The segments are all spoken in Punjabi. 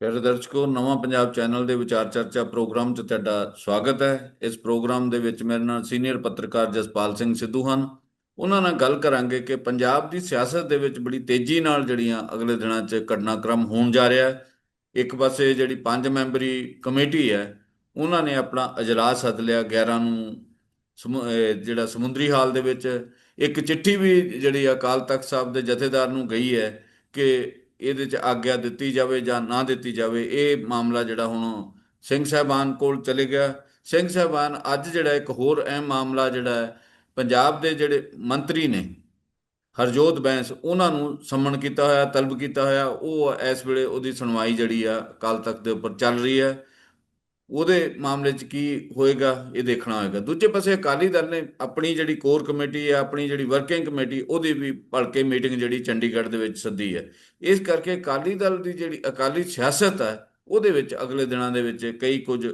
ਪਿਆਰੇ ਦਰਸ਼ਕੋ, ਨਵਾਂ ਪੰਜਾਬ ਚੈਨਲ ਦੇ ਵਿਚਾਰ ਚਰਚਾ ਪ੍ਰੋਗਰਾਮ 'ਚ ਤੁਹਾਡਾ ਸਵਾਗਤ ਹੈ। ਇਸ ਪ੍ਰੋਗਰਾਮ ਦੇ ਵਿੱਚ ਮੇਰੇ ਨਾਲ ਸੀਨੀਅਰ ਪੱਤਰਕਾਰ ਜਸਪਾਲ ਸਿੰਘ ਸਿੱਧੂ ਹਨ। ਉਹਨਾਂ ਨਾਲ ਗੱਲ ਕਰਾਂਗੇ ਕਿ ਪੰਜਾਬ ਦੀ ਸਿਆਸਤ ਦੇ ਵਿੱਚ ਬੜੀ ਤੇਜ਼ੀ ਨਾਲ ਜਿਹੜੀਆਂ ਅਗਲੇ ਦਿਨਾਂ 'ਚ ਘਟਨਾਕ੍ਰਮ ਹੋਣ ਜਾ ਰਿਹਾ ਹੈ। ਇੱਕ ਪਾਸੇ ਜਿਹੜੀ ਪੰਜ ਮੈਂਬਰੀ ਕਮੇਟੀ ਹੈ, ਉਹਨਾਂ ਨੇ ਆਪਣਾ ਅਜਲਾਸ ਸੱਦ ਲਿਆ 11 ਨੂੰ ਸਮੁ- ਜਿਹੜਾ ਸਮੁੰਦਰੀ ਹਾਲ ਦੇ ਵਿੱਚ। ਇੱਕ ਚਿੱਠੀ ਵੀ ਜਿਹੜੀ ਅਕਾਲ ਤਖਤ ਸਾਹਿਬ ਦੇ ਜਥੇਦਾਰ ਨੂੰ ਗਈ ਹੈ ਕਿ ਇਹਦੇ 'ਚ ਆਗਿਆ ਦਿੱਤੀ ਜਾਵੇ ਜਾਂ ਨਾ ਦਿੱਤੀ ਜਾਵੇ, ਇਹ ਮਾਮਲਾ ਜਿਹੜਾ ਹੁਣ ਸਿੰਘ ਸਾਹਿਬਾਨ ਕੋਲ ਚਲੇ ਗਿਆ। ਸਿੰਘ ਸਾਹਿਬਾਨ ਅੱਜ ਜਿਹੜਾ ਇੱਕ ਹੋਰ ਅਹਿਮ ਮਾਮਲਾ ਜਿਹੜਾ ਹੈ, ਪੰਜਾਬ ਦੇ ਜਿਹੜੇ ਮੰਤਰੀ ਨੇ, ਹਰਜੋਤ ਬੈਂਸ, ਉਹਨਾਂ ਨੂੰ ਸੰਮਣ ਕੀਤਾ ਹੋਇਆ, ਤਲਬ ਕੀਤਾ ਹੋਇਆ, ਉਹ ਇਸ ਵੇਲੇ ਉਹਦੀ ਸੁਣਵਾਈ ਜਿਹੜੀ ਆ ਅਕਾਲ ਤਖਤ ਦੇ ਉੱਪਰ ਚੱਲ ਰਹੀ ਹੈ। ਉਹਦੇ ਮਾਮਲੇ 'ਚ ਕੀ ਹੋਏਗਾ, ਇਹ ਦੇਖਣਾ ਹੋਏਗਾ। ਦੂਜੇ ਪਾਸੇ ਅਕਾਲੀ ਦਲ ਨੇ ਆਪਣੀ ਜਿਹੜੀ ਕੋਰ ਕਮੇਟੀ ਹੈ ਆਪਣੀ ਜਿਹੜੀ ਵਰਕਿੰਗ ਕਮੇਟੀ ਉਹਦੀ ਵੀ ਭਲਕੇ ਮੀਟਿੰਗ ਜਿਹੜੀ ਚੰਡੀਗੜ੍ਹ ਦੇ ਵਿੱਚ ਸੱਦੀ ਹੈ। ਇਸ ਕਰਕੇ ਅਕਾਲੀ ਦਲ ਦੀ ਜਿਹੜੀ ਅਕਾਲੀ ਸਿਆਸਤ ਹੈ, ਉਹਦੇ ਵਿੱਚ ਅਗਲੇ ਦਿਨਾਂ ਦੇ ਵਿੱਚ ਕਈ ਕੁਝ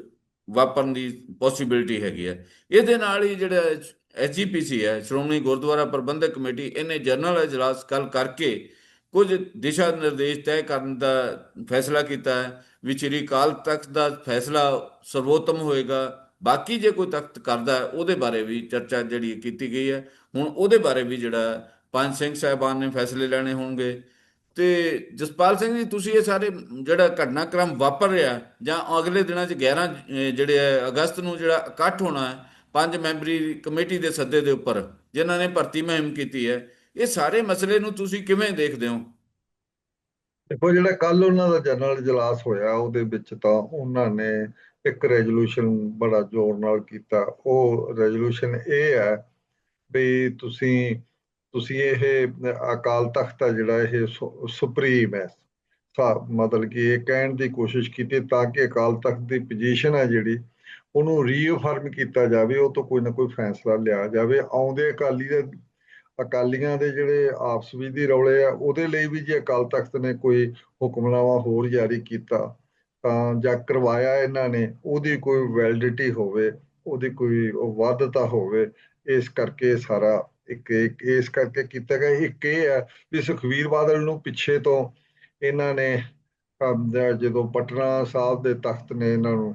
ਵਾਪਰਨ ਦੀ ਪੋਸਿਬਿਲਿਟੀ ਹੈਗੀ ਹੈ। ਇਹਦੇ ਨਾਲ ਹੀ ਜਿਹੜਾ ਐਸਜੀਪੀਸੀ ਹੈ, ਸ਼੍ਰੋਮਣੀ ਗੁਰਦੁਆਰਾ ਪ੍ਰਬੰਧਕ ਕਮੇਟੀ, ਇਹਨੇ ਜਨਰਲ ਇਜਲਾਸ ਕੱਲ ਕਰਕੇ ਕੁਝ ਦਿਸ਼ਾ ਨਿਰਦੇਸ਼ ਤੈਅ ਕਰਨ ਦਾ ਫੈਸਲਾ ਕੀਤਾ ਹੈ। ਵੀ ਸ੍ਰੀ ਅਕਾਲ ਤਖਤ ਦਾ ਫੈਸਲਾ ਸਰਵੋਤਮ ਹੋਏਗਾ। ਬਾਕੀ ਜੇ ਕੋਈ ਤਖਤ ਕਰਦਾ ਉਹਦੇ ਬਾਰੇ ਵੀ ਚਰਚਾ ਜਿਹੜੀ ਕੀਤੀ ਗਈ ਹੈ। ਹੁਣ ਉਹਦੇ ਬਾਰੇ ਵੀ ਜਿਹੜਾ ਪੰਜ ਸਿੰਘ ਸਾਹਿਬਾਨ ਨੇ ਫੈਸਲੇ ਲੈਣੇ ਹੋਣਗੇ। ਤੇ ਜਸਪਾਲ ਸਿੰਘ ਜੀ, ਤੁਸੀਂ ਇਹ ਸਾਰੇ ਜਿਹੜਾ ਘਟਨਾਕ੍ਰਮ ਵਾਪਰ ਰਿਹਾ ਜਾਂ ਅਗਲੇ ਦਿਨਾਂ 'ਚ 11 ਜਿਹੜੇ ਹੈ, ਅਗਸਤ ਨੂੰ ਜਿਹੜਾ ਇਕੱਠ ਹੋਣਾ ਹੈ, ਪੰਜ ਮੈਂਬਰੀ ਕਮੇਟੀ ਦੇ ਸੱਦੇ ਦੇ ਉੱਪਰ, ਜਿਨ੍ਹਾਂ ਨੇ ਭਰਤੀ ਮੁਹਿੰਮ ਕੀਤੀ ਹੈ, ਇਹ ਸਾਰੇ ਮਸਲੇ ਨੂੰ ਤੁਸੀਂ ਕਿਵੇਂ ਦੇਖਦੇ ਹੋ? ਦੇਖੋ ਜਿਹੜਾ ਕੱਲ ਉਹਨਾਂ ਦਾ ਜਨਰਲ ਇਜਲਾਸ ਹੋਇਆ ਉਹਦੇ ਵਿੱਚ ਤਾਂ ਉਹਨਾਂ ਨੇ ਇੱਕ ਰੈਜ਼ੋਲੂਸ਼ਨ ਬੜਾ ਜ਼ੋਰ ਨਾਲ ਕੀਤਾ। ਉਹ ਰੈਜ਼ੋਲੂਸ਼ਨ ਇਹ ਹੈ ਵੀ ਤੁਸੀਂ ਤੁਸੀਂ ਇਹ ਅਕਾਲ ਤਖਤ ਆ ਜਿਹੜਾ ਇਹ ਸੁਪਰੀਮ ਹੈ। ਮਤਲਬ ਕਿ ਇਹ ਕਹਿਣ ਦੀ ਕੋਸ਼ਿਸ਼ ਕੀਤੀ ਤਾਂ ਕਿ ਅਕਾਲ ਤਖਤ ਦੀ ਪੋਜੀਸ਼ਨ ਹੈ ਜਿਹੜੀ, ਉਹਨੂੰ ਰੀਅਫਰਮ ਕੀਤਾ ਜਾਵੇ, ਉਹ ਤੋਂ ਕੋਈ ਨਾ ਕੋਈ ਫੈਸਲਾ ਲਿਆ ਜਾਵੇ। ਆਉਂਦੇ ਅਕਾਲੀ ਦੇ ਅਕਾਲੀਆਂ ਦੇ ਜਿਹੜੇ ਆਪਸ ਵਿੱਚ ਦੀ ਰੌਲੇ ਆ ਉਹਦੇ ਲਈ ਵੀ ਜੇ ਅਕਾਲ ਤਖਤ ਨੇ ਕੋਈ ਹੁਕਮਨਾਮਾ ਹੋਰ ਜਾਰੀ ਕੀਤਾ ਤਾਂ ਜਾਂ ਕਰਵਾਇਆ ਇਹਨਾਂ ਨੇ ਉਹਦੀ ਕੋਈ ਵੈਲਿਡਿਟੀ ਹੋਵੇ ਉਹਦੀ ਕੋਈ ਵਾਧਤਾ ਹੋਵੇ ਇਸ ਕਰਕੇ ਸਾਰਾ ਇੱਕ ਇਸ ਕਰਕੇ ਕੀਤਾ ਗਿਆ। ਇੱਕ ਇਹ ਹੈ ਵੀ ਸੁਖਵੀਰ ਬਾਦਲ ਨੂੰ ਪਿੱਛੇ ਤੋਂ ਇਹਨਾਂ ਨੇ ਜਦੋਂ ਪਟਨਾ ਸਾਹਿਬ ਦੇ ਤਖਤ ਨੇ ਇਹਨਾਂ ਨੂੰ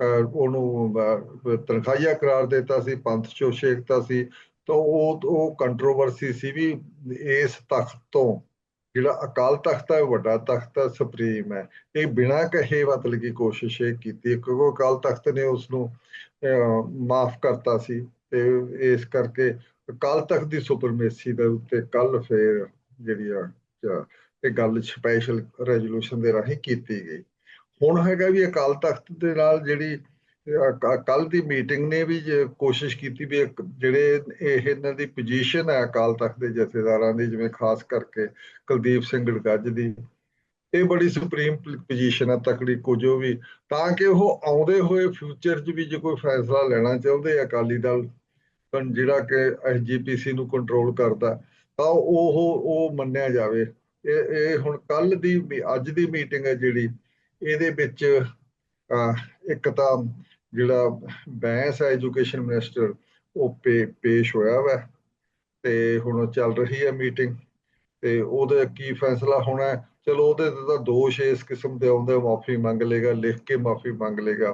ਅਹ, ਉਹਨੂੰ ਅਹ, ਕਰਾਰ ਦਿੱਤਾ ਸੀ ਪੰਥ ਚੋਂ ਛੇਕਤਾ ਸੀ ਤਾਂ ਉਹ ਉਹ ਕੰਟਰੋਵਰਸੀ ਸੀ ਵੀ ਇਸ ਤਖਤ ਤੋਂ ਜਿਹੜਾ ਅਕਾਲ ਤਖਤ ਹੈ ਵੱਡਾ ਤਖਤ ਹੈ, ਸੁਪਰੀਮ ਹੈ। ਇਹ ਬਿਨਾਂ ਕਹੇ ਮਤਲਬ ਕਿ ਕੋਸ਼ਿਸ਼ ਇਹ ਕੀਤੀ ਕਿਉਂਕਿ ਅਕਾਲ ਤਖਤ ਨੇ ਉਸ ਨੂੰ ਮਾਫ ਕਰਤਾ ਸੀ ਤੇ ਇਸ ਕਰਕੇ ਅਕਾਲ ਤਖਤ ਦੀ ਸੁਪਰਮੇਸੀ ਦੇ ਉੱਤੇ ਕੱਲ ਫੇਰ ਜਿਹੜੀ ਆ ਇਹ ਗੱਲ ਸਪੈਸ਼ਲ ਰੈਜ਼ੋਲੂਸ਼ਨ ਦੇ ਰਾਹੀਂ ਕੀਤੀ ਗਈ। ਹੁਣ ਹੈਗਾ ਵੀ ਅਕਾਲ ਤਖਤ ਦੇ ਨਾਲ ਜਿਹੜੀ ਕੱਲ ਦੀ ਮੀਟਿੰਗ ਨੇ ਵੀ ਕੋਸ਼ਿਸ਼ ਕੀਤੀ ਵੀ ਜਿਹੜੇ ਇਹ ਇਹਨਾਂ ਦੀ ਪੋਜੀਸ਼ਨ ਹੈ ਅਕਾਲ ਤਖਤ ਦੇ ਜਥੇਦਾਰਾਂ ਦੀ ਜਿਵੇਂ ਖਾਸ ਕਰਕੇ ਕੁਲਦੀਪ ਸਿੰਘ ਗੜਗੱਜ ਦੀ ਇਹ ਬੜੀ ਸੁਪਰੀਮ ਪੋਜੀਸ਼ਨ ਹੈ ਤਕੜੀ ਕੋ ਵੀ। ਤਾਂ ਕਿ ਉਹ ਆਉਂਦੇ ਹੋਏ ਫਿਊਚਰ 'ਚ ਵੀ ਜੇ ਕੋਈ ਫੈਸਲਾ ਲੈਣਾ ਚਾਹੁੰਦੇ ਅਕਾਲੀ ਦਲ ਜਿਹੜਾ ਕਿ ਐਸਜੀਪੀਸੀ ਨੂੰ ਕੰਟਰੋਲ ਕਰਦਾ ਤਾਂ ਉਹ ਉਹ ਮੰਨਿਆ ਜਾਵੇ। ਇਹ ਇਹ ਹੁਣ ਕੱਲ ਦੀ ਅੱਜ ਦੀ ਮੀਟਿੰਗ ਹੈ ਜਿਹੜੀ ਇਹਦੇ ਵਿੱਚ ਅਹ, ਇੱਕ ਤਾਂ ਜਿਹੜਾ ਬੈਂਸ ਹੈ ਐਜੂਕੇਸ਼ਨ ਮਿਨਿਸਟਰ, ਉਹ ਪੇਸ਼ ਹੋਇਆ ਵਾ ਤੇ ਹੁਣ ਚੱਲ ਰਹੀ ਹੈ ਮੀਟਿੰਗ ਤੇ ਉਹਦਾ ਕੀ ਫੈਸਲਾ ਹੋਣਾ ਹੈ? ਚਲੋ ਉਹਦੇ ਤੇ ਤਾਂ ਦੋਸ਼ ਇਸ ਕਿਸਮ ਦੇ ਆਉਂਦੇ ਮਾਫੀ ਮੰਗ ਲੇਗਾ ਲਿਖ ਕੇ ਮਾਫੀ ਮੰਗ ਲੇਗਾ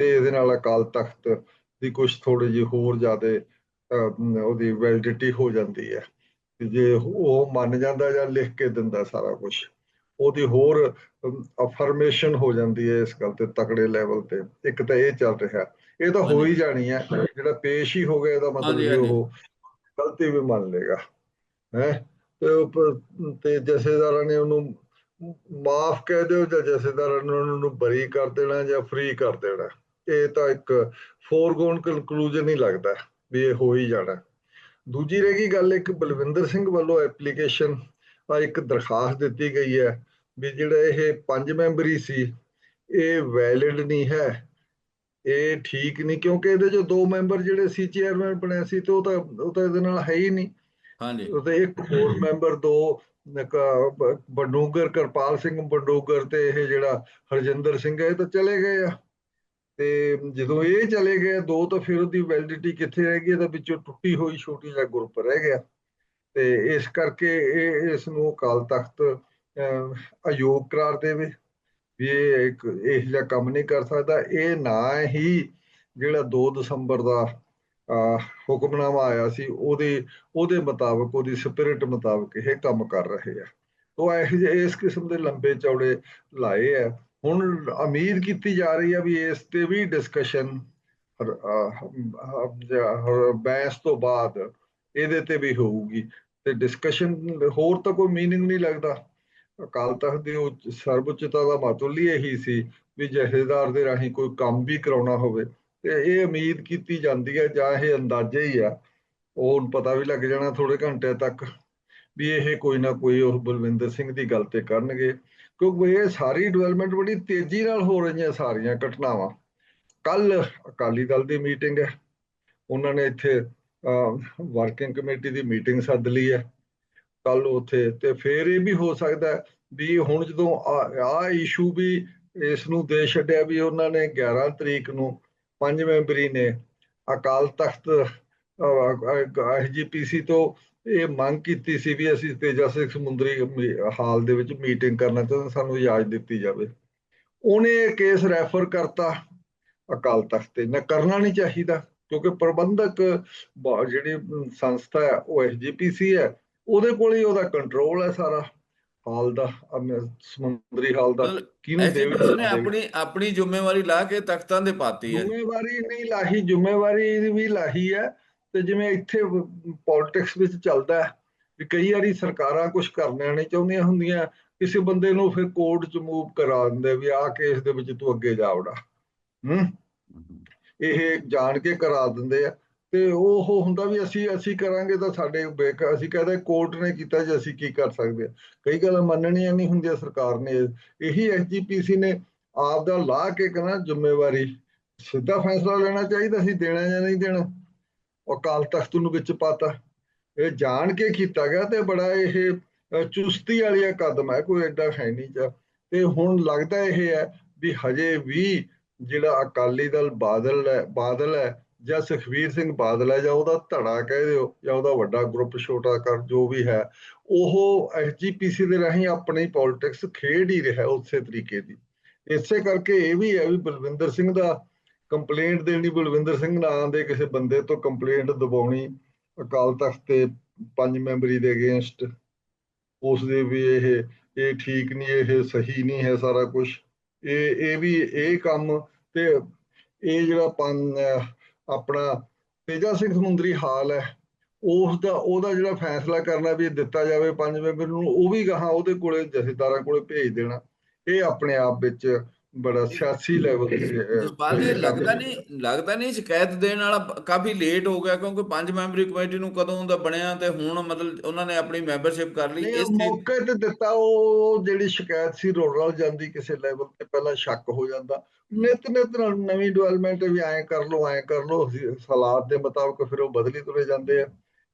ਤੇ ਇਹਦੇ ਨਾਲ ਅਕਾਲ ਤਖਤ ਦੀ ਕੁਝ ਥੋੜੀ ਜਿਹੀ ਹੋਰ ਜ਼ਿਆਦਾ ਉਹਦੀ ਵੈਲਿਡਿਟੀ ਹੋ ਜਾਂਦੀ ਹੈ। ਜੇ ਉਹ ਮੰਨ ਜਾਂਦਾ ਜਾਂ ਲਿਖ ਕੇ ਦਿੰਦਾ ਸਾਰਾ ਕੁਝ ਉਹਦੀ ਹੋਰ ਅਫਰਮੇਸ਼ਨ ਹੋ ਜਾਂਦੀ ਹੈ ਇਸ ਗੱਲ ਤੇ ਤਕੜੇ ਲੈਵਲ ਤੇ। ਇੱਕ ਤਾਂ ਇਹ ਚੱਲ ਰਿਹਾ। ਇਹ ਤਾਂ ਹੋ ਹੀ ਜਾਣੀ ਹੈ। ਜਿਹੜਾ ਪੇਸ਼ ਹੀ ਹੋ ਗਿਆ ਇਹਦਾ ਮਤਲਬ ਹਾਂਜੀ। ਉਹ ਗਲਤੀ ਵੀ ਮੰਨ ਲੇਗਾ ਹੈ? ਤੇ ਤੇ ਜਥੇਦਾਰਾਂ ਨੇ ਉਹਨੂੰ ਮਾਫ ਕਹਿ ਦਿਓ ਜਾਂ ਜਥੇਦਾਰਾਂ ਨੇ ਉਹਨੂੰ ਬਰੀ ਕਰ ਦੇਣਾ ਜਾਂ ਫ੍ਰੀ ਕਰ ਦੇਣਾ। ਇਹ ਤਾਂ ਇੱਕ ਫੋਰਗੋਨ ਕਨਕਲੂਜਨ ਹੀ ਲੱਗਦਾ ਵੀ ਇਹ ਹੋ ਹੀ ਜਾਣਾ। ਦੂਜੀ ਰਹਿ ਗਈ ਗੱਲ ਇੱਕ ਬਲਵਿੰਦਰ ਸਿੰਘ ਵੱਲੋਂ ਐਪਲੀਕੇਸ਼ਨ ਆ ਇੱਕ ਦਰਖਾਸਤ ਦਿੱਤੀ ਗਈ ਹੈ। ਵੀ ਜਿਹੜਾ ਇਹ ਪੰਜ ਮੈਂਬਰੀ ਸੀ ਇਹ ਵੈਲਿਡ ਨਹੀਂ ਹੈ। ਇਹ ਠੀਕ ਨਹੀਂ ਕਿਉਂਕਿ ਇਹਦੇ ਜੋ ਦੋ ਮੈਂਬਰ ਜਿਹੜੇ ਸੀ ਚੇਅਰਮੈਨ ਬਣੇ ਸੀ ਤੇ ਉਹ ਤਾਂ ਉਹ ਤਾਂ ਇਹਦੇ ਨਾਲ ਹੈ ਹੀ ਨਹੀਂ। ਹਾਂਜੀ। ਉਹ ਤੇ ਇੱਕ ਹੋਰ ਮੈਂਬਰ ਦੋ ਬਡੂੰਗਰ ਕਿਰਪਾਲ ਸਿੰਘ ਬਡੂੰਗਰ ਤੇ ਇਹ ਜਿਹੜਾ ਹਰਜਿੰਦਰ ਸਿੰਘ ਹੈ ਇਹ ਤਾਂ ਚਲੇ ਗਏ ਆ। ਤੇ ਜਦੋਂ ਇਹ ਚਲੇ ਗਏ ਦੋ ਤਾਂ ਫਿਰ ਉਹਦੀ ਵੈਲਿਡਿਟੀ ਕਿੱਥੇ ਰਹਿ ਗਈ ਇਹਦਾ ਵਿੱਚੋਂ ਟੁੱਟੀ ਹੋਈ ਛੋਟੀ ਜਿਹਾ ਗਰੁੱਪ ਰਹਿ ਗਿਆ। ਤੇ ਇਸ ਕਰਕੇ ਇਹ ਇਸ ਨੂੰ ਅਕਾਲ ਤਖਤ ਅਯੋਗ ਕਰਾਰ ਦੇਵੇ ਵੀ ਇਹ ਇੱਕ ਇਹ ਜਿਹਾ ਕੰਮ ਨਹੀਂ ਕਰ ਸਕਦਾ। ਇਹ ਨਾ ਹੀ ਜਿਹੜਾ 2 ਦਸੰਬਰ ਦਾ ਅਹ, ਹੁਕਮਨਾਮਾ ਆਇਆ ਸੀ ਉਹਦੇ ਉਹਦੇ ਮੁਤਾਬਕ ਉਹਦੀ ਸਪਿਰਿਟ ਮੁਤਾਬਕ ਇਹ ਕੰਮ ਕਰ ਰਹੇ ਆ। ਉਹ ਇਹ ਜਿਹੇ ਇਸ ਕਿਸਮ ਦੇ ਲੰਬੇ ਚੌੜੇ ਲਾਏ ਆ। ਹੁਣ ਉਮੀਦ ਕੀਤੀ ਜਾ ਰਹੀ ਹੈ ਵੀ ਇਸ ਤੇ ਵੀ ਡਿਸਕਸ਼ਨ ਬੈਸ ਤੋਂ ਬਾਅਦ ਇਹਦੇ ਤੇ ਵੀ ਹੋਊਗੀ। ਤੇ ਡਿਸਕਸ਼ਨ ਹੋਰ ਤਾਂ ਕੋਈ ਮੀਨਿੰਗ ਨਹੀਂ ਲੱਗਦਾ। ਅਕਾਲ ਤਖਤ ਦੀ ਉੱਚ- ਸਰਵਉੱਚਤਾ ਦਾ ਮਤਲਬ ਹੀ ਇਹੀ ਸੀ ਵੀ ਜਥੇਦਾਰ ਦੇ ਰਾਹੀਂ ਕੋਈ ਕੰਮ ਵੀ ਕਰਾਉਣਾ ਹੋਵੇ। ਤੇ ਇਹ ਉਮੀਦ ਕੀਤੀ ਜਾਂਦੀ ਹੈ ਜਾਂ ਇਹ ਅੰਦਾਜ਼ੇ ਹੀ ਆ। ਉਹ ਹੁਣ ਪਤਾ ਵੀ ਲੱਗ ਜਾਣਾ ਥੋੜੇ ਘੰਟੇ ਤੱਕ ਵੀ ਇਹ ਕੋਈ ਨਾ ਕੋਈ ਉਹ ਬਲਵਿੰਦਰ ਸਿੰਘ ਦੀ ਗੱਲ ਤੇ ਕਰਨਗੇ। ਕਿਉਂਕਿ ਇਹ ਸਾਰੀ ਡਿਵੈਲਪਮੈਂਟ ਬੜੀ ਤੇਜ਼ੀ ਨਾਲ ਹੋ ਰਹੀਆਂ ਸਾਰੀਆਂ ਘਟਨਾਵਾਂ। ਕੱਲ ਅਕਾਲੀ ਦਲ ਦੀ ਮੀਟਿੰਗ ਹੈ। ਉਹਨਾਂ ਨੇ ਇੱਥੇ ਵਰਕਿੰਗ ਕਮੇਟੀ ਦੀ ਮੀਟਿੰਗ ਸੱਦ ਲਈ ਹੈ। ਕੱਲ ਉੱਥੇ ਤੇ ਫੇਰ ਇਹ ਵੀ ਹੋ ਸਕਦਾ ਵੀ ਹੁਣ ਜਦੋਂ ਆ ਇਸ਼ੂ ਵੀ ਇਸ ਨੂੰ ਦੇ ਛੱਡਿਆ ਵੀ ਉਹਨਾਂ ਨੇ 11 ਤਰੀਕ ਨੂੰ ਪੰਜ ਮੈਂਬਰੀ ਨੇ ਅਕਾਲ ਤਖਤ ਐਸਜੀਪੀਸੀ ਤੋਂ ਇਹ ਮੰਗ ਕੀਤੀ ਸੀ ਵੀ ਅਸੀਂ ਤੇਜਾ ਸਿੰਘ ਸਮੁੰਦਰੀ ਹਾਲ ਦੇ ਵਿੱਚ ਮੀਟਿੰਗ ਕਰਨਾ ਚਾਹੁੰਦੇ ਸਾਨੂੰ ਇਜਾਜ਼ਤ ਦਿੱਤੀ ਜਾਵੇ। ਉਹਨੇ ਇਹ ਕੇਸ ਰੈਫਰ ਕਰਤਾ ਅਕਾਲ ਤਖਤ ਤੇ। ਨਾ ਕਰਨਾ ਨਹੀਂ ਚਾਹੀਦਾ ਕਿਉਂਕਿ ਪ੍ਰਬੰਧਕ ਜਿਹੜੀ ਸੰਸਥਾ ਹੈ, ਉਹ ਐਸਜੀਪੀਸੀ ਹੈ ਉਹਦੇ ਕੋਲ ਹੀ ਉਹਦਾ ਕੰਟਰੋਲ ਹੈ ਸਾਰਾ। ਹਾਲ ਦਾ ਸਮੁੰਦਰੀ ਹਾਲ ਦਾ ਕਿਹਨੂੰ ਦੇਵੇ ਨੇ ਆਪਣੀ ਆਪਣੀ ਜ਼ਿੰਮੇਵਾਰੀ ਲਾ ਕੇ ਤਖਤਾਂ ਦੇ ਪਾਤੀ ਹੈ। ਜ਼ਿੰਮੇਵਾਰੀ ਨਹੀਂ ਲਾਹੀ ਜ਼ਿੰਮੇਵਾਰੀ ਵੀ ਲਾਹੀ ਹੈ ਤੇ ਜਿਵੇਂ ਇੱਥੇ ਪੋਲਿਟਿਕਸ ਵਿੱਚ ਚੱਲਦਾ ਹੈ ਵੀ ਕਈ ਵਾਰੀ ਸਰਕਾਰਾਂ ਕੁਝ ਕਰਨਾ ਨਹੀਂ ਚਾਹੁੰਦੀਆਂ ਹੁੰਦੀਆਂ ਕਿਸੇ ਬੰਦੇ ਨੂੰ ਫਿਰ ਕੋਰਟ 'ਚ ਮੂਵ ਕਰਾ ਦਿੰਦੇ ਵੀ ਆਹ ਕੇਸ ਦੇ ਵਿੱਚ ਤੂੰ ਅੱਗੇ ਜਾ ਵੜਾ। ਹੂੰ? ਇਹ ਜਾਣ ਕੇ ਕਰਾ ਦਿੰਦੇ ਆ। ਤੇ ਉਹ ਹੁੰਦਾ ਵੀ ਅਸੀਂ ਅਸੀਂ ਕਰਾਂਗੇ ਤਾਂ ਸਾਡੇ ਬੇਕ, ਅਸੀਂ ਕਹਿੰਦੇ ਕੋਰਟ ਨੇ ਕੀਤਾ ਜੇ, ਅਸੀਂ ਕੀ ਕਰ ਸਕਦੇ ਹਾਂ। ਕਈ ਗੱਲਾਂ ਮੰਨਣੀਆਂ ਨਹੀਂ ਹੁੰਦੀਆਂ ਸਰਕਾਰ ਨੇ। ਇਹੀ ਐਸਜੀਪੀਸੀ ਨੇ ਆਪ ਦਾ ਲਾ ਕੇ ਕਹਿੰਦਾ ਜ਼ਿੰਮੇਵਾਰੀ, ਸਿੱਧਾ ਫੈਸਲਾ ਲੈਣਾ ਚਾਹੀਦਾ ਸੀ ਦੇਣਾ ਜਾਂ ਨਹੀਂ ਦੇਣਾ। ਅਕਾਲ ਤਖਤ ਨੂੰ ਵਿੱਚ ਪਾਤਾ। ਇਹ ਜਾਣ ਕੇ ਕੀਤਾ ਗਿਆ ਤੇ ਬੜਾ ਇਹ ਚੁਸਤੀ ਵਾਲੀ ਕਦਮ ਹੈ, ਕੋਈ ਐਡਾ ਹੈ ਨਹੀਂ ਚਾ ਤੇ ਹੁਣ ਲੱਗਦਾ ਇਹ ਹੈ ਵੀ ਹਜੇ ਵੀ ਜਿਹੜਾ ਅਕਾਲੀ ਦਲ ਬਾਦਲ ਹੈ ਬਾਦਲ ਹੈ ਜਾਂ ਸੁਖਵੀਰ ਸਿੰਘ ਬਾਦਲ ਹੈ ਜਾਂ ਉਹਦਾ ਧੜਾ ਕਹਿ ਦਿਓ ਜਾਂ ਉਹਦਾ ਵੱਡਾ ਗਰੁੱਪ ਛੋਟਾ ਕਰ ਜੋ ਵੀ ਹੈ, ਉਹ ਐਸਜੀਪੀਸੀ ਦੇ ਰਾਹੀਂ ਆਪਣੀ ਪੋਲਿਟਿਕਸ ਖੇਡ ਹੀ ਰਿਹਾ ਉਸੇ ਤਰੀਕੇ ਦੀ। ਇਸੇ ਕਰਕੇ ਇਹ ਵੀ ਹੈ ਵੀ ਬਲਵਿੰਦਰ ਸਿੰਘ ਦਾ ਕੰਪਲੇਂਟ ਦੇਣੀ, ਬਲਵਿੰਦਰ ਸਿੰਘ ਨਾਂ ਦੇ ਕਿਸੇ ਬੰਦੇ ਤੋਂ ਕੰਪਲੇਂਟ ਦਬਾਉਣੀ, ਅਕਾਲ ਤਖਤ ਤੇ ਪੰਜ ਮੈਂਬਰੀ ਦੇ ਅਗੇਂਸਟ ਉਸ ਦੇ ਵੀ ਇਹ ਇਹ ਠੀਕ ਨਹੀਂ, ਇਹ ਸਹੀ ਨਹੀਂ ਹੈ ਸਾਰਾ ਕੁਝ ਇਹ ਇਹ ਵੀ, ਇਹ ਕੰਮ ਤੇ ਇਹ ਜਿਹੜਾ ਪੰਜ ਆਪਣਾ ਤੇਜਾ ਸਿੰਘ ਸਮੁੰਦਰੀ ਹਾਲ ਹੈ। ਉਸ ਦਾ ਉਹਦਾ ਜਿਹੜਾ ਫੈਸਲਾ ਕਰਨਾ ਵੀ ਇਹ ਦਿੱਤਾ ਜਾਵੇ ਪੰਜ ਮੈਂਬਰ ਨੂੰ, ਉਹ ਵੀ ਗਾਹਾਂ ਉਹਦੇ ਕੋਲੇ ਜਥੇਦਾਰਾਂ ਕੋਲੇ ਭੇਜ ਦੇਣਾ। ਇਹ ਆਪਣੇ ਆਪ ਵਿੱਚ ਬੜਾ ਸਿਆਸੀ ਲੈਵਲ ਤੇ ਜਸਪਾਲ ਜੀ ਲੱਗਦਾ ਨਹੀਂ ਲੱਗਦਾ ਨਹੀਂ ਸ਼ਿਕਾਇਤ ਦੇਣ ਵਾਲਾ ਕਾਫੀ ਲੇਟ ਹੋ ਗਿਆ ਕਿਉਂਕਿ ਪੰਜ ਮੈਂਬਰੀ ਕਮੇਟੀ ਨੂੰ ਕਦੋਂ ਦਾ ਬਣਿਆ ਤੇ ਹੁਣ ਮਤਲਬ ਉਹਨਾਂ ਨੇ ਆਪਣੀ ਮੈਂਬਰਸ਼ਿਪ ਕਰ ਲਈ ਇਸ ਮੌਕੇ ਤੇ ਦਿੱਤਾ ਉਹ ਜਿਹੜੀ ਸ਼ਿਕਾਇਤ ਸੀ ਰੋਲ ਰਲ ਜਾਂਦੀ ਕਿਸੇ ਲੈਵਲ ਤੇ ਪਹਿਲਾਂ ਸ਼ੱਕ ਹੋ ਜਾਂਦਾ। ਨਿਤ ਨਿਤ ਨਵੀਂ ਡਿਵੈਲਪਮੈਂਟ ਵੀ ਐਂ ਕਰ ਲੋ ਐਂ ਕਰ ਲੋ ਹਾਲਾਤ ਦੇ ਮੁਤਾਬਕ ਫਿਰ ਉਹ ਬਦਲੀ ਤੁਰੇ ਜਾਂਦੇ ਆ।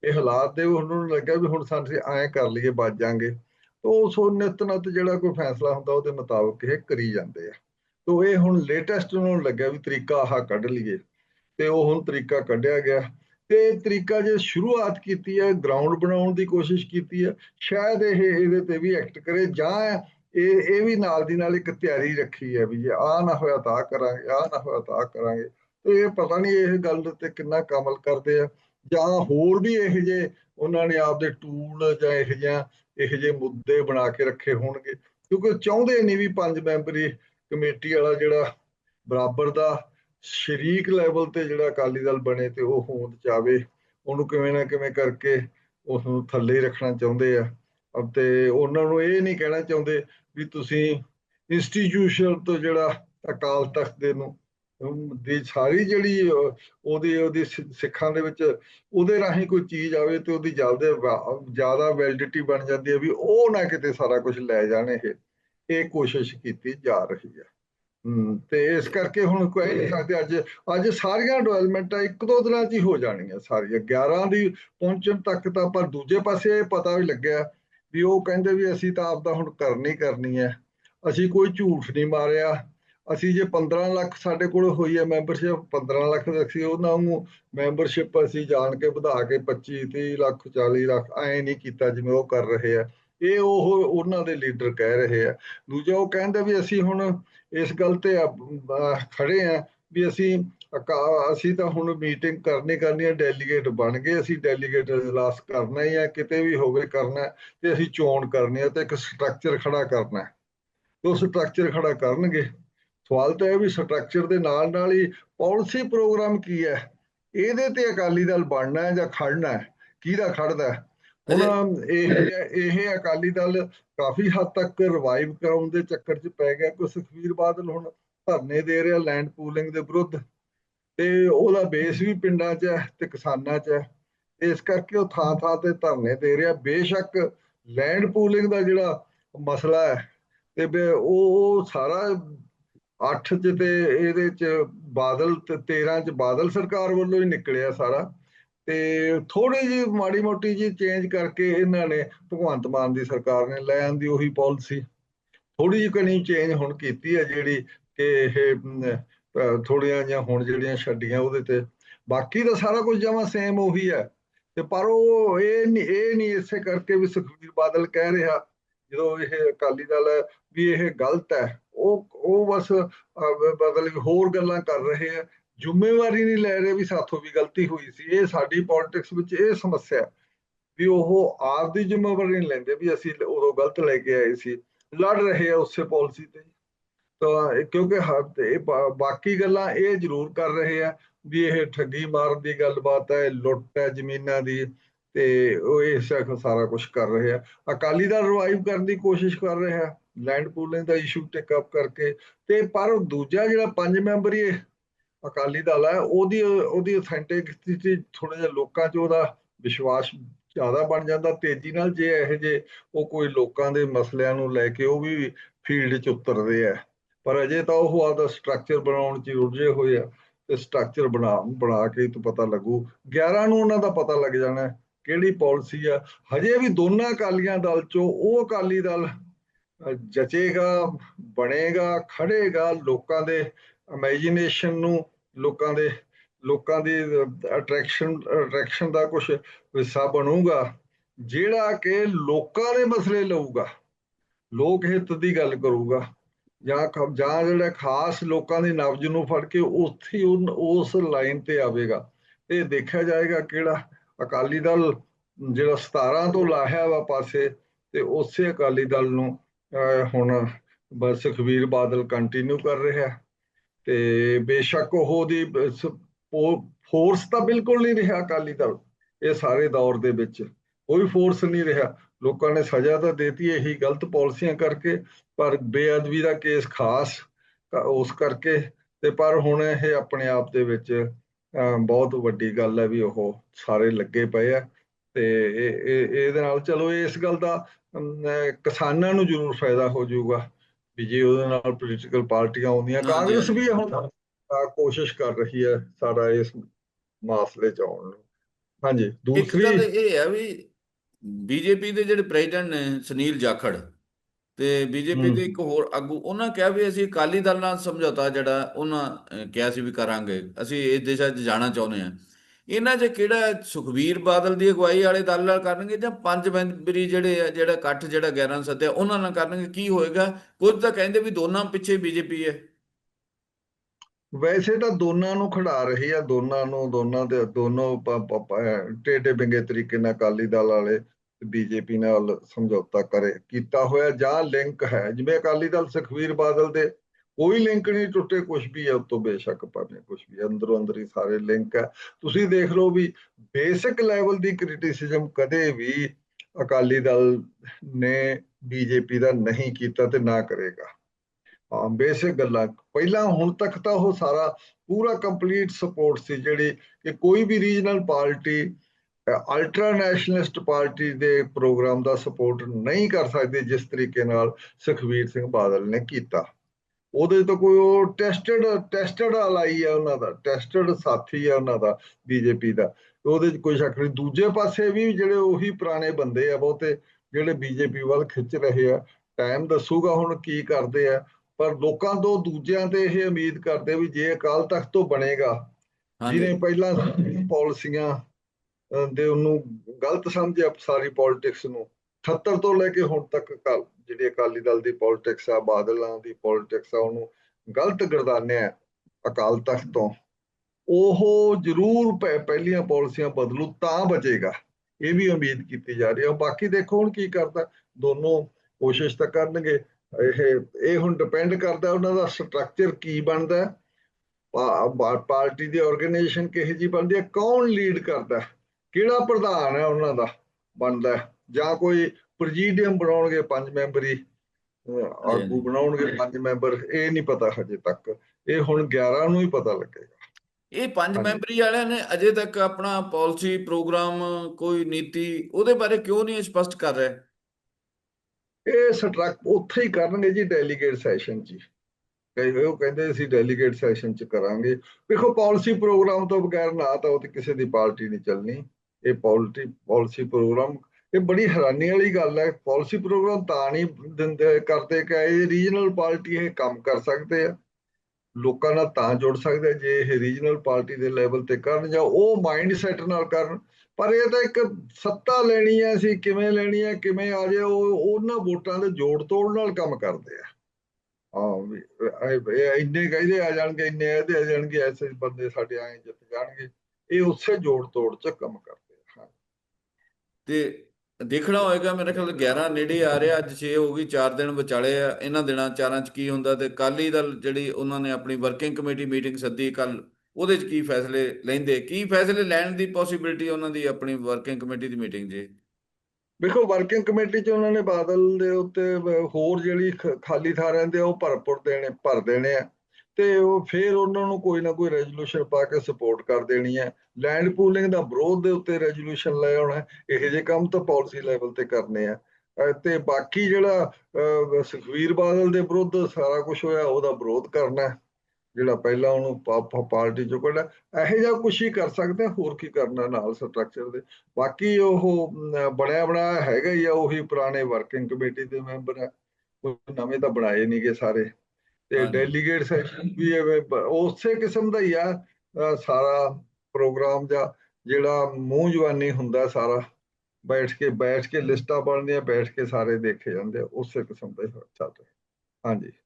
ਇਹ ਹਾਲਾਤ ਦੇ ਉਹਨਾਂ ਨੂੰ ਲੱਗਿਆ ਵੀ ਹੁਣ ਸਾਨੂੰ ਐਂ ਕਰ ਲਈਏ ਬਚ ਜਾਾਂਗੇ। ਉਹ ਸੋ ਨਿਤ ਨਿਤ ਜਿਹੜਾ ਕੋਈ ਫੈਸਲਾ ਹੁੰਦਾ ਉਹਦੇ ਮੁਤਾਬਕ ਇਹ ਕਰੀ ਜਾਂਦੇ ਆ। ਤੋ ਇਹ ਹੁਣ ਲੇਟੈਸਟ ਉਹਨਾਂ ਨੂੰ ਲੱਗਿਆ ਵੀ ਤਰੀਕਾ ਆਹ ਕੱਢ ਲਈਏ ਤੇ ਉਹ ਹੁਣ ਤਰੀਕਾ ਕੱਢਿਆ ਗਿਆ। ਤੇ ਤਰੀਕਾ ਜੇ ਸ਼ੁਰੂਆਤ ਕੀਤੀ ਹੈ ਗਰਾਊਂਡ ਬਣਾਉਣ ਦੀ ਕੋਸ਼ਿਸ਼ ਕੀਤੀ ਹੈ, ਸ਼ਾਇਦ ਇਹ ਇਹਦੇ ਤੇ ਵੀ ਐਕਟ ਕਰੇ ਜਾਂ ਇਹ ਇਹ ਵੀ ਨਾਲ ਦੀ ਨਾਲ ਇੱਕ ਤਿਆਰੀ ਰੱਖੀ ਹੈ ਵੀ ਜੇ ਆ ਨਾ ਹੋਇਆ ਤਾਂ ਆਹ ਕਰਾਂਗੇ ਆ ਨਾ ਹੋਇਆ ਤਾਂ ਆਹ ਕਰਾਂਗੇ। ਤੇ ਇਹ ਪਤਾ ਨਹੀਂ ਇਹ ਗੱਲ ਤੇ ਕਿੰਨਾ ਕਮਲ ਕਰਦੇ ਆ ਜਾਂ ਹੋਰ ਵੀ ਇਹ ਜੇ ਉਹਨਾਂ ਨੇ ਆਪਦੇ ਟੂਲ ਜਾਂ ਇਹ ਜਿਹਾ ਇਹ ਜੇ ਮੁੱਦੇ ਬਣਾ ਕੇ ਰੱਖੇ ਹੋਣਗੇ। ਕਿਉਂਕਿ ਚਾਹੁੰਦੇ ਨਹੀਂ ਵੀ ਪੰਜ ਮੈਂਬਰੀ ਕਮੇਟੀ ਵਾਲਾ ਜਿਹੜਾ ਬਰਾਬਰ ਦਾ ਸ਼ਰੀਕ ਲੈਵਲ ਤੇ ਜਿਹੜਾ ਅਕਾਲੀ ਦਲ ਬਣੇ ਤੇ ਉਹ ਹੋਂਦ ਚਾਵੇ ਉਹਨੂੰ ਕਿਵੇਂ ਨਾ ਕਿਵੇਂ ਕਰਕੇ ਉਸ ਨੂੰ ਥੱਲੇ ਰੱਖਣਾ ਚਾਹੁੰਦੇ ਆ। ਤੇ ਉਹਨਾਂ ਨੂੰ ਇਹ ਨਹੀਂ ਕਹਿਣਾ ਚਾਹੁੰਦੇ ਵੀ ਤੁਸੀਂ ਇੰਸਟੀਟਿਊਸ਼ਨ ਤੋਂ ਜਿਹੜਾ ਅਕਾਲ ਤਖਤ ਦੇ ਨੂੰ ਦੀ ਸਾਰੀ ਜਿਹੜੀ ਉਹਦੀ ਉਹਦੀ ਸਿ- ਸਿੱਖਾਂ ਦੇ ਵਿੱਚ ਉਹਦੇ ਰਾਹੀਂ ਕੋਈ ਚੀਜ਼ ਆਵੇ ਤੇ ਉਹਦੀ ਜ਼ਿਆਦਾ ਜ਼ਿਆਦਾ ਵੈਲਿਡਿਟੀ ਬਣ ਜਾਂਦੀ ਹੈ ਵੀ ਉਹ ਨਾ ਕਿਤੇ ਸਾਰਾ ਕੁਝ ਲੈ ਜਾਣ ਇਹ। ਇਹ ਕੋਸ਼ਿਸ਼ ਕੀਤੀ ਜਾ ਰਹੀ ਹੈ। ਤੇ ਇਸ ਕਰਕੇ ਹੁਣ ਕੋਈ ਨਹੀਂ ਸਕਦੇ ਅੱਜ ਅੱਜ ਸਾਰੀਆਂ ਡਿਵੈਲਪਮੈਂਟਾਂ ਇੱਕ ਦੋ ਦਿਨਾਂ 'ਚ ਹੀ ਹੋ ਜਾਣੀਆਂ ਸਾਰੀਆਂ। 11 ਦੀ ਪਹੁੰਚਣ ਤੱਕ ਤਾਂ ਪਰ ਦੂਜੇ ਪਾਸੇ ਇਹ ਪਤਾ ਵੀ ਲੱਗਿਆ ਵੀ ਉਹ ਕਹਿੰਦੇ ਵੀ ਅਸੀਂ ਤਾਂ ਆਪਦਾ ਹੁਣ ਕਰਨੀ ਕਰਨੀ ਹੈ। ਅਸੀਂ ਕੋਈ ਝੂਠ ਨਹੀਂ ਮਾਰਿਆ। ਅਸੀਂ ਜੇ 15 ਲੱਖ ਸਾਡੇ ਕੋਲ ਹੋਈ ਹੈ ਮੈਂਬਰਸ਼ਿਪ 15 ਲੱਖ ਰੱਖੀ ਉਹਨਾਂ ਨੂੰ ਮੈਂਬਰਸ਼ਿਪ ਅਸੀਂ ਜਾਣ ਕੇ ਵਧਾ ਕੇ 25 30 ਲੱਖ 40 ਲੱਖ ਐ ਨਹੀਂ ਕੀਤਾ ਜਿਵੇਂ ਉਹ ਕਰ ਰਹੇ ਆ। ਇਹ ਉਹ ਉਹਨਾਂ ਦੇ ਲੀਡਰ ਕਹਿ ਰਹੇ ਆ। ਦੂਜਾ ਉਹ ਕਹਿੰਦਾ ਵੀ ਅਸੀਂ ਹੁਣ ਇਸ ਗੱਲ ਤੇ ਖੜੇ ਆ ਵੀ ਅਸੀਂ ਅਕਾ- ਅਸੀਂ ਤਾਂ ਹੁਣ ਮੀਟਿੰਗ ਕਰਨੀ ਕਰਨੀ ਹੈ ਡੈਲੀਗੇਟ ਬਣ ਗਏ, ਅਸੀਂ ਡੈਲੀਗੇਟ ਇਜਲਾਸ ਕਰਨਾ ਹੀ ਹੈ ਕਿਤੇ ਵੀ ਹੋਵੇ ਕਰਨਾ, ਤੇ ਅਸੀਂ ਚੋਣ ਕਰਨੀ ਹੈ ਤੇ ਇੱਕ ਸਟਰਕਚਰ ਖੜਾ ਕਰਨਾ। ਹੈ ਉਹ ਸਟਰਕਚਰ ਖੜਾ ਕਰਨਗੇ। ਸਵਾਲ ਤਾਂ ਇਹ ਵੀ ਸਟਰਕਚਰ ਦੇ ਨਾਲ ਨਾਲ ਹੀ ਪਾਲਿਸੀ ਪ੍ਰੋਗਰਾਮ ਕੀ ਹੈ? ਇਹਦੇ ਤੇ ਅਕਾਲੀ ਦਲ ਬਣਨਾ ਹੈ ਜਾਂ ਖੜਨਾ ਹੈ? ਕਿਹਦਾ ਖੜਦਾ ਹੈ? ਹੁਣ ਇਹ ਇਹ ਅਕਾਲੀ ਦਲ ਕਾਫੀ ਹੱਦ ਤੱਕ ਰਿਵਾਈਵ ਕਰਾਉਣ ਦੇ ਚੱਕਰ 'ਚ ਪੈ ਗਿਆ। ਕਿ ਸੁਖਬੀਰ ਬਾਦਲ ਹੁਣ ਧਰਨੇ ਦੇ ਰਿਹਾ ਲੈਂਡ ਪੂਲਿੰਗ ਦੇ ਵਿਰੁੱਧ ਤੇ ਉਹਦਾ ਬੇਸ ਵੀ ਪਿੰਡਾਂ 'ਚ ਹੈ ਤੇ ਕਿਸਾਨਾਂ 'ਚ ਹੈ। ਇਸ ਕਰਕੇ ਉਹ ਥਾਂ ਥਾਂ ਤੇ ਧਰਨੇ ਦੇ ਰਿਹਾ। ਬੇਸ਼ੱਕ ਲੈਂਡ ਪੂਲਿੰਗ ਦਾ ਜਿਹੜਾ ਮਸਲਾ ਹੈ ਤੇ ਉਹ ਸਾਰਾ 8 ਚ ਤੇ ਇਹਦੇ ਚ ਬਾਦਲ ਤੇ 13 ਚ ਬਾਦਲ ਸਰਕਾਰ ਵੱਲੋਂ ਹੀ ਨਿਕਲਿਆ ਸਾਰਾ। ਤੇ ਥੋੜੀ ਜੀ ਮਾੜੀ ਮੋਟੀ ਜੀ ਚੇਂਜ ਕਰਕੇ ਇਹਨਾਂ ਨੇ ਭਗਵੰਤ ਮਾਨ ਦੀ ਸਰਕਾਰ ਨੇ ਲੈ ਆਂਦੀ ਉਹੀ ਪਾਲਿਸੀ ਥੋੜੀ ਜਿਹੀ ਕਣੀ ਚੇਂਜ ਹੁਣ ਕੀਤੀ ਹੈ ਜਿਹੜੀ ਕਿ ਇਹ ਥੋੜੀਆਂ ਜਿਹੀਆਂ ਹੁਣ ਜਿਹੜੀਆਂ ਛੱਡੀਆਂ ਉਹਦੇ ਤੇ। ਬਾਕੀ ਤਾਂ ਸਾਰਾ ਕੁਝ ਜਮਾ ਸੇਮ ਉਹੀ ਹੈ। ਤੇ ਪਰ ਉਹ ਇਹ ਨਹੀਂ ਇਹ ਨਹੀਂ ਇਸੇ ਕਰਕੇ ਵੀ ਸੁਖਬੀਰ ਬਾਦਲ ਕਹਿ ਰਿਹਾ ਜਦੋਂ ਇਹ ਅਕਾਲੀ ਦਲ ਵੀ ਇਹ ਗਲਤ ਹੈ ਉਹ ਉਹ ਬਸ ਅਹ, ਬਦਲ ਹੋਰ ਗੱਲਾਂ ਕਰ ਰਹੇ ਆ ਜ਼ਿੰਮੇਵਾਰੀ ਨਹੀਂ ਲੈ ਰਹੇ ਵੀ ਸਾਥੋਂ ਵੀ ਗਲਤੀ ਹੋਈ ਸੀ। ਇਹ ਸਾਡੀ ਪੋਲਿਟਿਕਸ ਵਿੱਚ ਇਹ ਸਮੱਸਿਆ ਵੀ ਉਹ ਆਪ ਦੀ ਜ਼ਿੰਮੇਵਾਰੀ ਨਹੀਂ ਲੈਂਦੇ ਵੀ ਅਸੀਂ ਉਦੋਂ ਗਲਤ ਲੈ ਕੇ ਆਏ ਸੀ। ਲੜ ਰਹੇ ਆ ਉਸੇ ਪਾਲਿਸੀ ਤੇ। ਤਾਂ ਇਹ- ਕਿਉਂਕਿ ਇਹ ਬਾਕੀ ਗੱਲਾਂ ਇਹ ਜ਼ਰੂਰ ਕਰ ਰਹੇ ਆ ਵੀ ਇਹ ਠੱਗੀ ਮਾਰਨ ਦੀ ਗੱਲਬਾਤ ਹੈ, ਲੁੱਟ ਹੈ ਜ਼ਮੀਨਾਂ ਦੀ ਤੇ ਉਹ ਇਹ ਸਾਰਾ ਕੁਝ ਕਰ ਰਹੇ ਆ। ਅਕਾਲੀ ਦਲ ਰਿਵਾਈਵ ਕਰਨ ਦੀ ਕੋਸ਼ਿਸ਼ ਕਰ ਰਿਹਾ। ਲੈਂਡ ਪੂਲਿੰਗ ਦਾ ਇਸ਼ੂ ਟੇਕ ਅਪ ਕਰਕੇ ਤੇ ਪਰ ਦੂਜਾ ਜਿਹੜਾ ਪੰਜ ਮੈਂਬਰੀ ਇਹ ਅਕਾਲੀ ਦਲ ਹੈ, ਉਹਦੀ ਉਹਦੀ ਅਥੈਂਟਿਕਸਿਟੀ ਥੋੜਾ ਜਿਹਾ ਲੋਕਾਂ 'ਚ ਉਹਦਾ ਵਿਸ਼ਵਾਸ ਜ਼ਿਆਦਾ ਬਣ ਜਾਂਦਾ, ਤੇਜ਼ੀ ਨਾਲ ਜੇ ਇਹੋ ਜੇ ਉਹ ਕੋਈ ਲੋਕਾਂ ਦੇ ਮਸਲਿਆਂ ਨੂੰ ਲੈ ਕੇ ਉਹ ਵੀ ਫੀਲਡ 'ਚ ਉਤਰਦੇ ਆ। ਪਰ ਅਜੇ ਤਾਂ ਉਹ ਆਪਦਾ ਸਟਰਕਚਰ ਬਣਾਉਣ 'ਚ ਉਲਝੇ ਹੋਏ ਆ ਤੇ ਸਟਰਕਚਰ ਬਣਾ ਬਣਾ ਕੇ ਹੀ ਤਾਂ ਪਤਾ ਲੱਗੂ। 11 ਨੂੰ ਉਹਨਾਂ ਦਾ ਪਤਾ ਲੱਗ ਜਾਣਾ ਕਿਹੜੀ ਪਾਲਿਸੀ ਆ। ਹਜੇ ਵੀ ਦੋਨਾਂ ਅਕਾਲੀਆਂ ਦਲ 'ਚੋਂ ਉਹ ਅਕਾਲੀ ਦਲ ਜਚੇਗਾ, ਬਣੇਗਾ ਖੜੇਗਾ ਲੋਕਾਂ ਦੇ ਇਮੇਜਿਨੇਸ਼ਨ ਨੂੰ ਲੋਕਾਂ ਦੇ, ਲੋਕਾਂ ਦੀ ਅਟਰੈਕਸ਼ਨ ਅਟਰੈਕਸ਼ਨ ਦਾ ਕੁਝ ਹਿੱਸਾ ਬਣੂਗਾ, ਜਿਹੜਾ ਕਿ ਲੋਕਾਂ ਦੇ ਮਸਲੇ ਲਊਗਾ, ਲੋਕ ਹਿੱਤ ਦੀ ਗੱਲ ਕਰੂਗਾ, ਜਾਂ ਜਾਂ ਜਿਹੜਾ ਖਾਸ ਲੋਕਾਂ ਦੀ ਨਬਜ਼ ਨੂੰ ਫੜ ਕੇ ਉੱਥੇ ਹੀ ਉਸ ਲਾਈਨ ਤੇ ਆਵੇਗਾ। ਇਹ ਦੇਖਿਆ ਜਾਏਗਾ ਕਿਹੜਾ ਅਕਾਲੀ ਦਲ, ਜਿਹੜਾ 17 ਤੋਂ ਲਾਹਿਆ ਵਾ ਪਾਸੇ, ਤੇ ਉਸੇ ਅਕਾਲੀ ਦਲ ਨੂੰ ਹੁਣ ਬਸ ਸੁਖਬੀਰ ਬਾਦਲ ਕੰਟੀਨਿਊ ਕਰ ਰਿਹਾ। ਤੇ ਬੇਸ਼ੱਕ ਉਹਦੀ ਫੋਰਸ ਤਾਂ ਬਿਲਕੁਲ ਨਹੀਂ ਰਿਹਾ ਅਕਾਲੀ ਦਲ, ਇਹ ਸਾਰੇ ਦੌਰ ਦੇ ਵਿੱਚ। ਕੋਈ ਫੋਰਸ ਨਹੀਂ ਰਿਹਾ। ਲੋਕਾਂ ਨੇ ਸਜ਼ਾ ਤਾਂ ਦੇਤੀ, ਇਹੀ ਗਲਤ ਪਾਲਿਸੀਆਂ ਕਰਕੇ, ਪਰ ਬੇਅਦਬੀ ਦਾ ਕੇਸ ਖਾਸ ਉਸ ਕਰਕੇ, ਤੇ ਪਰ ਹੁਣ ਇਹ ਆਪਣੇ ਆਪ ਦੇ ਵਿੱਚ ਬਹੁਤ ਵੱਡੀ ਗੱਲ ਹੈ ਵੀ ਉਹ ਸਾਰੇ ਲੱਗੇ ਪਏ ਆ। ਤੇ ਇਹ ਇਹਦੇ ਨਾਲ ਚਲੋ ਇਸ ਗੱਲ ਦਾ ਕਿਸਾਨਾਂ ਨੂੰ ਜ਼ਰੂਰ ਫਾਇਦਾ ਹੋ ਜਾਊਗਾ। ਵੀ ਜੇ ਉਹਦੇ ਨਾਲ ਪੋਲੀਟੀਕਲ ਪਾਰਟੀਆਂ ਆਉਂਦੀਆਂ ਕਾਂਗਰਸ। ਵੀ ਹੁਣ ਕੋਸ਼ਿਸ਼ ਕਰ ਰਹੀ ਹੈ ਸਾਰਾ ਇਸ ਮਾਸਲੇ ਚ ਆਉਣ ਨੂੰ ਹਾਂਜੀ ਦੂਸਰੀ ਗੱਲ ਇਹ ਹੈ ਵੀ ਬੀਜੇਪੀ ਦੇ ਜਿਹੜੇ ਪ੍ਰੈਜ਼ੀਡੈਂਟ ਨੇ ਸੁਨੀਲ ਜਾਖੜ ਤੇ ਬੀਜੇਪੀ ਦੇ। ਇੱਕ ਹੋਰ ਆਗੂ ਉਹਨਾਂ ਕਿਹਾ ਵੀ ਅਸੀਂ ਅਕਾਲੀ ਦਲ ਨਾਲ ਸਮਝੌਤਾ ਜਿਹੜਾ ਉਹਨਾਂ ਕਿਹਾ ਸੀ ਵੀ ਕਰਾਂਗੇ ਅਸੀਂ ਇਸ ਦਿਸ਼ਾ 'ਚ ਜਾਣਾ ਚਾਹੁੰਦੇ ਹਾਂ ਇਹਨਾਂ 'ਚ ਕਿਹੜਾ ਸੁਖਬੀਰ ਬਾਦਲ ਦੀ ਅਗਵਾਈ ਵਾਲੇ ਦਲ ਨਾਲ ਕਰਨਗੇ ਜਾਂ ਪੰਜ ਮੈਂਬਰੀ ਜਿਹੜੇ ਜਿਹੜਾ ਇਕੱਠ ਜਿਹੜਾ 11 ਸੱਦਿਆ ਉਹਨਾਂ ਨਾਲ ਕਰਨਗੇ? ਕੀ ਹੋਏਗਾ? ਕੁਝ ਤਾਂ ਕਹਿੰਦੇ ਵੀ ਦੋਨਾਂ ਪਿੱਛੇ ਬੀਜੇਪੀ ਹੈ। ਵੈਸੇ ਤਾਂ ਦੋਨਾਂ ਨੂੰ ਖੜਾ ਰਹੀ ਆ, ਦੋਨਾਂ ਨੂੰ, ਦੋਨਾਂ ਦੇ, ਦੋਨੋਂ ਪ- ਟੇਢੇ ਬਿੰਗੇ ਤਰੀਕੇ ਨਾਲ ਅਕਾਲੀ ਦਲ ਵਾਲੇ ਬੀਜੇਪੀ ਨਾਲ ਸਮਝੌਤਾ ਕਰੇ, ਕੀਤਾ ਹੋਇਆ ਜਾਂ ਲਿੰਕ ਹੈ। ਜਿਵੇਂ ਅਕਾਲੀ ਦਲ ਸੁਖਬੀਰ ਬਾਦਲ ਦੇ ਕੋਈ ਲਿੰਕ ਨਹੀਂ ਟੁੱਟੇ ਕੁਝ ਵੀ ਹੈ ਉਤੋਂ ਬੇਸ਼ੱਕ ਭਾਵੇਂ ਕੁਝ ਵੀ ਅੰਦਰੋਂ ਅੰਦਰ ਹੀ ਸਾਰੇ ਲਿੰਕ ਹੈ ਤੁਸੀਂ ਦੇਖ ਲਓ ਵੀ ਬੇਸਿਕ ਲੈਵਲ ਦੀ ਕ੍ਰਿਟਿਸਿਜ਼ਮ ਕਦੇ ਵੀ ਅਕਾਲੀ ਦਲ ਨੇ ਬੀਜੇਪੀ ਦਾ ਨਹੀਂ ਕੀਤਾ ਤੇ ਨਾ ਕਰੇਗਾ। ਹਾਂ ਬੇਸਿਕ ਗੱਲਾਂ, ਪਹਿਲਾਂ ਹੁਣ ਤੱਕ ਤਾਂ ਉਹ ਸਾਰਾ ਪੂਰਾ ਕੰਪਲੀਟ ਸਪੋਰਟ ਸੀ ਜਿਹੜੀ ਕਿ ਕੋਈ ਵੀ regional party ultra nationalist party ਦੇ ਪ੍ਰੋਗਰਾਮ ਦਾ ਸਪੋਰਟ ਨਹੀਂ ਕਰ ਸਕਦੇ ਜਿਸ ਤਰੀਕੇ ਨਾਲ ਸੁਖਬੀਰ ਸਿੰਘ ਬਾਦਲ ਨੇ ਕੀਤਾ। ਉਹਦੇ ਤੋਂ ਕੋਈ ਉਹ ਟੈਸਟਡ ਟੈਸਟਡ ਅਲਾਈ ਹੈ ਉਹਨਾਂ ਦਾ ਟੈਸਟਡ ਸਾਥੀ ਹੈ ਉਹਨਾਂ ਦਾ ਬੀਜੇਪੀ ਦਾ। ਉਹਦੇ 'ਚ ਕੋਈ ਸ਼ੱਕ ਨਹੀਂ। ਦੂਜੇ ਪਾਸੇ ਵੀ ਜਿਹੜੇ ਉਹੀ ਪੁਰਾਣੇ ਬੰਦੇ ਆ ਬਹੁਤੇ ਜਿਹੜੇ ਬੀਜੇਪੀ ਵੱਲ ਖਿੱਚ ਰਹੇ ਆ ਟਾਈਮ ਦੱਸੂਗਾ ਹੁਣ ਕੀ ਕਰਦੇ ਆ। ਪਰ ਲੋਕਾਂ ਤੋਂ ਦੂਜਿਆਂ ਤੇ ਇਹ ਉਮੀਦ ਕਰਦੇ ਵੀ ਜੇ ਅਕਾਲ ਤਖਤ ਤੋਂ ਬਣੇਗਾ ਜਿਹਨੇ ਪਹਿਲਾਂ ਪਾਲਿਸੀਆਂ ਦੇ ਉਹਨੂੰ ਗਲਤ ਸਮਝਿਆ ਸਾਰੀ ਪੋਲਿਟਿਕਸ ਨੂੰ 78 ਤੋਂ ਲੈ ਕੇ ਹੁਣ ਤੱਕ ਅਕਾਲ- ਜਿਹੜੀ ਅਕਾਲੀ ਦਲ ਦੀ ਪੋਲਿਟਿਕਸ ਆ, ਬਾਦਲਾਂ ਦੀ ਪੋਲਿਟਿਕਸ ਆ, ਉਹਨੂੰ ਗਲਤ ਗਰਦਾਨਿਆ ਅਕਾਲ ਤਖਤ ਤੋਂ, ਉਹ ਜ਼ਰੂਰ ਪਹਿਲੀਆਂ ਪਾਲਿਸੀਆਂ ਬਦਲੂ ਤਾਂ ਬਚੇਗਾ। ਇਹ ਵੀ ਉਮੀਦ ਕੀਤੀ ਜਾ ਰਹੀ ਹੈ ਬਾਕੀ ਦੇਖੋ ਹੁਣ ਕੀ ਕਰਦਾ, ਦੋਨੋਂ ਕੋਸ਼ਿਸ਼ ਤਾਂ ਕਰਨਗੇ। ਇਹ ਇਹ ਹੁਣ ਡਿਪੈਂਡ ਕਰਦਾ ਉਹਨਾਂ ਦਾ ਸਟਰਕਚਰ ਕੀ ਬਣਦਾ। ਪਾਰਟੀ ਦੀ ਆਰਗੇਨਾਈਜੇਸ਼ਨ ਕਿਹੋ ਜੀ ਬਣਦੀ ਹੈ ਕੌਣ ਲੀਡ ਕਰਦਾ, ਕਿਹੜਾ ਪ੍ਰਧਾਨ ਹੈ ਉਹਨਾਂ ਦਾ ਬਣਦਾ। ਜਾਂ ਕੋਈ ਪ੍ਰੈਜ਼ੀਡੀਅਮ ਬਣਾਉਣਗੇ ਪੰਜ ਮੈਂਬਰੀ ਆਗੂ ਬਣਾਉਣਗੇ ਪੰਜ ਮੈਂਬਰ ਇਹ ਨਹੀਂ ਪਤਾ ਹਜੇ ਤੱਕ। ਇਹ ਹੁਣ 11 ਨੂੰ ਹੀ ਪਤਾ ਲੱਗੇਗਾ। ਇਹ ਪੰਜ। ਮੈਂਬਰੀ ਵਾਲਿਆਂ ਨੇ ਅਜੇ ਤੱਕ ਆਪਣਾ ਪਾਲਿਸੀ ਪ੍ਰੋਗਰਾਮ ਕੋਈ ਨੀਤੀ ਉਹਦੇ ਬਾਰੇ ਕਿਉਂ ਨਹੀਂ ਸਪਸ਼ਟ ਕਰ ਰਹੇ? ਇਹ ਸਟਰਕ ਉੱਥੇ ਹੀ ਕਰਨਗੇ ਜੀ ਡੈਲੀਗੇਟ ਸੈਸ਼ਨ 'ਚ। ਕਈ ਉਹ ਕਹਿੰਦੇ ਅਸੀਂ ਡੈਲੀਗੇਟ ਸੈਸ਼ਨ 'ਚ ਕਰਾਂਗੇ। ਵੇਖੋ ਪਾਲਿਸੀ ਪ੍ਰੋਗਰਾਮ ਤੋਂ ਬਗੈਰ ਨਾ ਤਾਂ ਉਹ ਤੇ ਕਿਸੇ ਦੀ ਪਾਰਟੀ ਨਹੀਂ ਚੱਲਣੀ। ਇਹ ਪਾਲਿਟੀ ਪਾਲਿਸੀ ਪ੍ਰੋਗਰਾਮ ਇਹ ਬੜੀ ਹੈਰਾਨੀ ਵਾਲੀ ਗੱਲ ਹੈ। ਪਾਲਿਸੀ ਪ੍ਰੋਗਰਾਮ ਤਾਂ ਨਹੀਂ ਦਿੰਦੇ, ਕਰਦੇ ਕਿ ਇਹ ਰੀਜਨਲ ਪਾਰਟੀ ਇਹ ਕੰਮ ਕਰ ਸਕਦੇ ਆ। ਲੋਕਾਂ ਨਾਲ ਤਾਂ ਜੁੜ ਸਕਦੇ ਜੇ ਇਹ ਰੀਜਨਲ ਪਾਰਟੀ ਦੇ ਲੈਵਲ ਤੇ ਕਰਨ ਜਾਂ ਉਹ ਮਾਈਂਡ ਸੈਟ ਨਾਲ ਕਰਨ। ਪਰ ਇਹ ਤਾਂ ਇੱਕ ਸੱਤਾ ਲੈਣੀ ਹੈ, ਅਸੀਂ ਕਿਵੇਂ ਲੈਣੀ ਹੈ, ਕਿਵੇਂ ਆ ਜਾਏ, ਉਹ ਉਹਨਾਂ ਵੋਟਾਂ ਦੇ ਜੋੜ ਤੋੜ ਨਾਲ ਕੰਮ ਕਰਦੇ ਆ। ਹਾਂ, ਵੀ ਇਹ- ਇੰਨੇ ਕਹਿੰਦੇ ਆ ਜਾਣਗੇ, ਇੰਨੇ ਇਹਦੇ ਆ ਜਾਣਗੇ, ਐਸੇ ਬੰਦੇ ਸਾਡੇ ਆਏ ਜਿੱਤ ਜਾਣਗੇ। ਇਹ ਉਸੇ ਜੋੜ ਤੋੜ ਚ ਕੰਮ ਕਰਦੇ ਆ। ਤੇ ਦੇਖਣਾ ਹੋਏਗਾ, ਮੇਰੇ ਖਿਆਲ 11 ਨੇੜੇ ਆ ਰਿਹਾ, ਅੱਜ 6 ਹੋ ਗਈ 4 ਦਿਨ ਵਿਚਾਲੇ ਆ, ਇਹਨਾਂ ਦਿਨਾਂ ਚਾਰਾਂ ਚ ਕੀ ਹੁੰਦਾ ਤੇ ਅਕਾਲੀ ਦਲ ਜਿਹੜੀ ਉਹਨਾਂ ਨੇ ਆਪਣੀ ਵਰਕਿੰਗ ਕਮੇਟੀ ਮੀਟਿੰਗ ਸੱਦੀ ਕੱਲ ਉਹਦੇ ਚ ਕੀ ਫੈਸਲੇ ਲੈਂਦੇ? ਕੀ ਫੈਸਲੇ ਲੈਣ ਦੀ ਪੋਸਿਬਿਲਿਟੀ ਉਹਨਾਂ ਦੀ ਆਪਣੀ ਵਰਕਿੰਗ ਕਮੇਟੀ ਦੀ ਮੀਟਿੰਗ ਜੀ? ਵੇਖੋ ਵਰਕਿੰਗ ਕਮੇਟੀ ਚ ਉਹਨਾਂ ਨੇ ਬਾਦਲ ਦੇ ਉੱਤੇ ਹੋਰ ਜਿਹੜੀ ਖਾਲੀ ਥਾਂ ਰਹਿੰਦੇ ਆ, ਉਹ ਭਰਪੁਰ ਦੇਣੇ, ਭਰ ਦੇਣੇ ਆ। ਤੇ ਉਹ ਫਿਰ ਉਹਨਾਂ ਨੂੰ ਕੋਈ ਨਾ ਕੋਈ ਰੈਜ਼ੋਲੂਸ਼ਨ ਪਾ ਕੇ ਸਪੋਰਟ ਕਰ ਦੇਣੀ ਹੈ। ਲੈਂਡ ਪੂਲਿੰਗ ਦਾ ਵਿਰੋਧ ਦੇ ਉੱਤੇ ਰੈਜ਼ੋਲੂਸ਼ਨ ਲੈ ਆਉਣਾ ਇਹੋ ਜਿਹੇ ਕੰਮ ਤਾਂ ਪਾਲਿਸੀ ਲੈਵਲ ਤੇ ਕਰਨੇ ਆ। ਤੇ ਬਾਕੀ ਜਿਹੜਾ ਅਹ, ਸੁਖਬੀਰ ਬਾਦਲ ਦੇ ਵਿਰੁੱਧ ਸਾਰਾ ਕੁਝ ਹੋਇਆ ਉਹਦਾ ਵਿਰੋਧ ਕਰਨਾ ਜਿਹੜਾ ਪਹਿਲਾਂ ਉਹਨੂੰ ਪਾਰਟੀ ਚੋਂ ਕੱਢਿਆ। ਇਹੋ ਜਿਹਾ ਕੁਝ ਹੀ ਕਰ ਸਕਦੇ ਹੋਰ ਕੀ ਕਰਨਾ ਨਾਲ ਸਟਰਕਚਰ ਦੇ। ਬਾਕੀ ਉਹ ਬਣਿਆ ਬਣਾਇਆ ਹੈਗਾ ਹੀ ਆ ਉਹੀ ਪੁਰਾਣੇ ਵਰਕਿੰਗ ਕਮੇਟੀ ਦੇ ਮੈਂਬਰ ਆ। ਕੋਈ ਨਵੇਂ ਤਾਂ ਬਣਾਏ ਨਹੀਂਗੇ ਸਾਰੇ। ਤੇ। ਡੈਲੀਗੇਟ ਸੈਸ਼ਨ ਵੀ ਉਸੇ ਕਿਸਮ ਦਾ ਹੀ ਆ ਸਾਰਾ ਪ੍ਰੋਗਰਾਮ ਜਾਂ ਜਿਹੜਾ ਮੂੰਹ ਜਵਾਨੀ ਹੁੰਦਾ ਸਾਰਾ ਬੈਠ ਕੇ ਬੈਠ ਕੇ ਲਿਸਟਾਂ ਬਣਦੀਆਂ ਬੈਠ ਕੇ ਸਾਰੇ ਦੇਖੇ ਜਾਂਦੇ ਉਸੇ ਕਿਸਮ ਦਾ ਹੀ ਚੱਲ ਰਿਹਾ ਹਾਂਜੀ